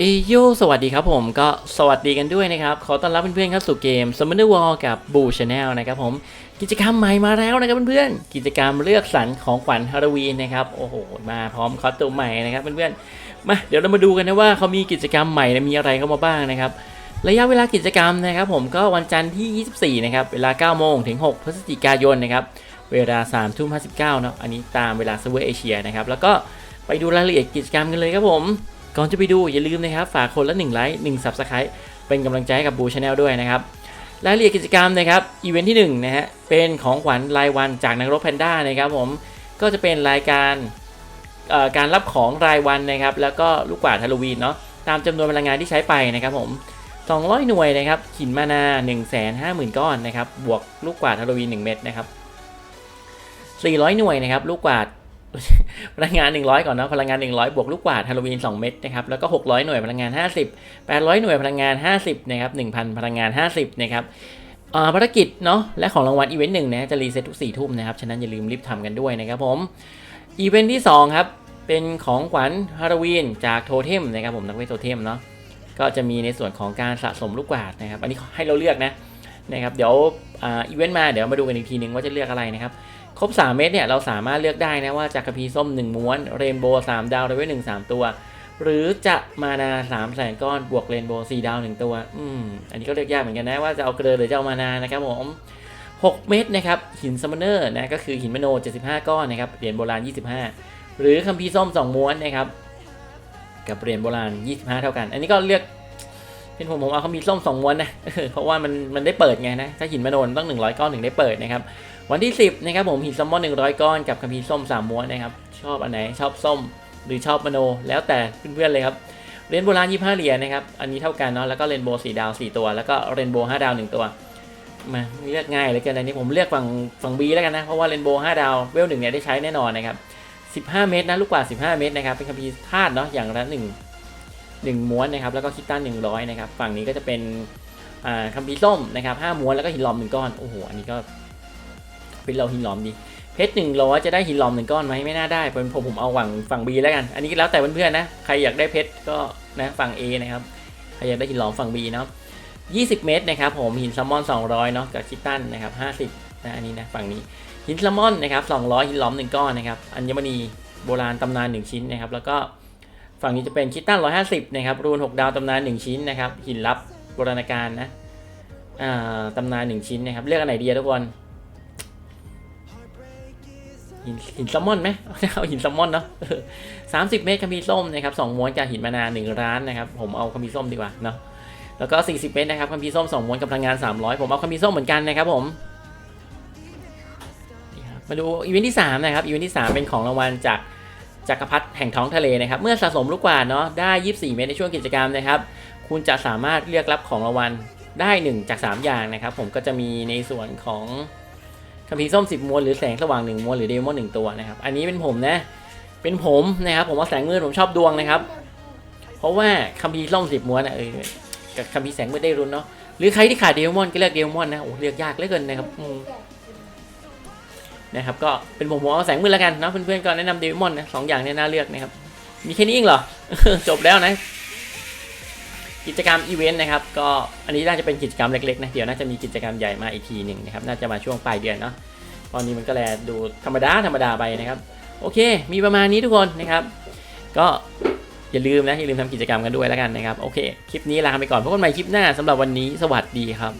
เอโยสวัสดีครับผมก็สวัสดีกันด้วยนะครับ ขอต้อนรับเพื่อนๆเข้าสู่เกม Summoner War กับ Boo Channel นะครับผมกิจกรรมใหม่มาแล้วนะครับเพื่อนๆกิจกรรมเลือกสรรของขวัญฮาโลวีนนะครับโอ้โหมาพร้อมคอสตูมใหม่นะครับเพื่อนๆมาเดี๋ยวเรามาดูกันนะว่าเขามีกิจกรรมใหม่นะมีอะไรเข้ามาบ้างนะครับระยะเวลากิจกรรมนะครับผมก็วันจันทร์ที่ 24 นะครับ เวลา 9 โมงถึง 6 พฤศจิกายนนะครับเวลา 3 ทุ่ม 59 เนาะอันนี้ตามเวลาเซเวอร์เอเชียนะครับแล้วก็ไปดูรายละเอียดกิจกรรมกันเลยครับผม ก่อนจะไปดูอย่าลืมนะครับฝากคนละ1ไลค์1 Subscribe เป็นกำลังใจให้กับบูชาแนลด้วยนะครับรายละเอียดกิจกรรมนะครับอีเวนท์ที่1นะฮะเป็นของขวัญรายวันจากนักรบแพนด้านะครับผมก็จะเป็นรายการการรับของรายวันนะครับแล้วก็ลูกกวาดฮาโลวีนเนาะตามจำนวนพลังงานที่ใช้ไปนะครับผม200 หน่วยนะครับหินมานา 150,000 ก้อนนะครับบวกลูกกวาดฮาโลวีน1เม็ดนะครับ400 หน่วยนะครับลูกกวาด พลังงาน 100 ก่อนเนาะพลังงาน 100 บวกลูกกวาดฮาโลวีน 2 เม็ดนะครับแล้วก็ 600 หน่วยพลังงาน 50 800 หน่วยพลังงาน 50 นะครับ 1,000 พลังงาน 50 นะครับอ่าภารกิจเนาะและของรางวัลอีเวนต์หนึ่งนะจะรีเซ็ตทุก 4 ทุ่มนะครับ ฉะนั้นอย่าลืมรีบทำกันด้วยนะครับผมอีเวนต์ที่ 2 ครับ เป็นของขวัญฮาโลวีนจากโทเทมนะครับผมนักเวทโทเทมเนาะก็จะมีในส่วนของการสะสมลูกกวาดนะครับ อันนี้ให้เราเลือกนะนะครับเดี๋ยวอ่าอีเวนต์มาเดี๋ยวมาดูกันอีกทีนึงว่าจะเลือกอะไรนะครับ ครบ 3 เม็ดเนี่ยเราสามารถเลือกได้นะว่าจากกระพีส้ม 1 ม้วน เรนโบว์3ดาวเลเวล1 3ตัว หรือจะมานา3แสนก้อนบวกเรนโบว์4ดาว1ตัว อืมอันนี้ก็เลือกยากเหมือนกันนะว่าจะเอาเกลือหรือจะเอามานานะครับผม6 เม็ดนะครับหินซัมมอนเนอร์นะก็คือหินมโน 75 ก้อนนะครับเหรียญโบราณ 25 หรือคัมภีร์ส้ม 2 ม้วนนะครับกับเหรียญโบราณ 25 เท่ากัน อันนี้ก็เลือกเป็นผมผมเอาคัมภีร์ส้ม 2 ม้วนนะเพราะว่ามันมันได้เปิดไงนะถ้าหินมโนมันต้อง 100 ก้อนถึงได้เปิดนะครับ วันที่ 10นะครับผมหินซัมมอน100 ก้อนกับคัมภีร์ส้ม3ม้วนนะครับ ชอบอันไหนชอบส้มหรือชอบมโน แล้วแต่เพื่อนๆเลยครับเรนโบว์ล้าน25เหรียญนะครับ อันนี้เท่ากันเนาะแล้วก็เรนโบว์4ดาว 4 ตัว แล้วก็เรนโบว์5ดาว 1 ตัวมาเลือกง่ายเลยกันอันนี้ผมเลือกฝั่งฝั่ง B แล้วกันนะ เพราะว่าเรนโบว์5ดาวเวลหนึ่งเนี่ยได้ใช้แน่นอนนะครับ 15 เมตรนะลูกกว่า 15 เมตรนะครับ เป็นคัมภีร์ธาตุเนาะอย่างละ1 1ม้วนนะครับ แล้วก็คิตตัน100 นะครับ ฝั่งนี้ก็จะเป็นอ่าคัมภีร์ส้มนะครับ5ม้วนแล้วก็หินหลอมหนึ่งก้อน โอ้โห อันนี้ก็ เป็นเราหินหลอมดีเพชรหนึ่งร้อยจะได้หินหลอมหนึ่งก้อนไหมไม่น่าได้เป็นผมผมเอาฝั่งฝั่ง B แล้วกัน อันนี้แล้วแต่เพื่อนๆนะใครอยากได้เพชรก็นะฝั่ง A นะครับใครอยากได้หินหลอมฝั่ง B เนาะ20 เมตรนะครับผมหินแซลมอน 200เนาะกับคิตตันนะครับ50นะอันนี้นะฝั่งนี้หินแซลมอนนะครับ200หินหลอม1ก้อนนะครับอัญมณีโบราณตำนาน 1 ชิ้นนะครับแล้วก็ฝั่งนี้จะเป็นคิตตัน150นะครับรูน 6 ดาวตำนาน 1 ชิ้นนะครับหินลับโบราณกาลนะอ่าตำนาน 1 ชิ้นนะครับเลือกอันไหนดีทุกคน หินหินแซลมอนไหมเอาหินแซลมอนเนาะสามสิบเมตรคัมภีร์ส้มนะครับสองม้วนกับหินมานาหนึ่งร้านนะครับ ผมเอาคัมภีร์ส้มดีกว่าเนาะแล้วก็สี่สิบเมตรนะครับคัมภีร์ส้มสองม้วนกับพลังงานสามร้อยผมเอาคัมภีร์ส้มเหมือนกันนะครับผมมาดูอีเวนท์ที่สามนะครับอีเวนท์ที่สามเป็นของรางวัลจากจักรพรรดิแห่งท้องทะเลนะครับเมื่อสะสมลูกกวาดเนาะได้ยี่สิบสี่เมตรในช่วงกิจกรรมนะครับคุณจะสามารถเรียกรับของรางวัลได้หนึ่งจากสามอย่างนะครับ ผมก็จะมีในส่วนของ คัมภีร์ส้ม10มวนหรือแสงสว่าง1มวนหรือเดมอน1ตัวนะครับ อันนี้เป็นผมนะ เป็นผมนะครับ ผมว่าแสงมืดผมชอบดวงนะครับ เพราะว่าคัมภีร์ส้ม10มวนนะเออกับคัมภีร์แสงมืดได้รุนเนาะ หรือใครที่ขาดเดมอนก็เลือกเดมอนนะ โอ้เลือกยากเหลือเกินนะครับนะครับ ก็เป็นผมผมเอาแสงมืดแล้วกันนะเพื่อนๆก็แนะนำเดมอนนะสองอย่างเนี่ยน่าเลือกนะครับ มีแค่นี้เองเหรอ จบแล้วนะ กิจกรรมอีเวนต์นะครับก็อันนี้น่าจะเป็นกิจกรรมเล็กๆนะเดี๋ยวน่าจะมีกิจกรรมใหญ่มาอีกทีหนึ่งนะครับน่าจะมาช่วงปลายเดือนเนาะตอนนี้มันก็แลดูธรรมดาธรรมดาไปนะครับโอเค มีประมาณนี้ทุกคนนะครับ ก็อย่าลืมนะอย่าลืมทำกิจกรรมกันด้วยแล้วกันนะครับโอเค คลิปนี้ลาไปก่อนพบกันใหม่คลิปหน้าสำหรับวันนี้สวัสดีครับ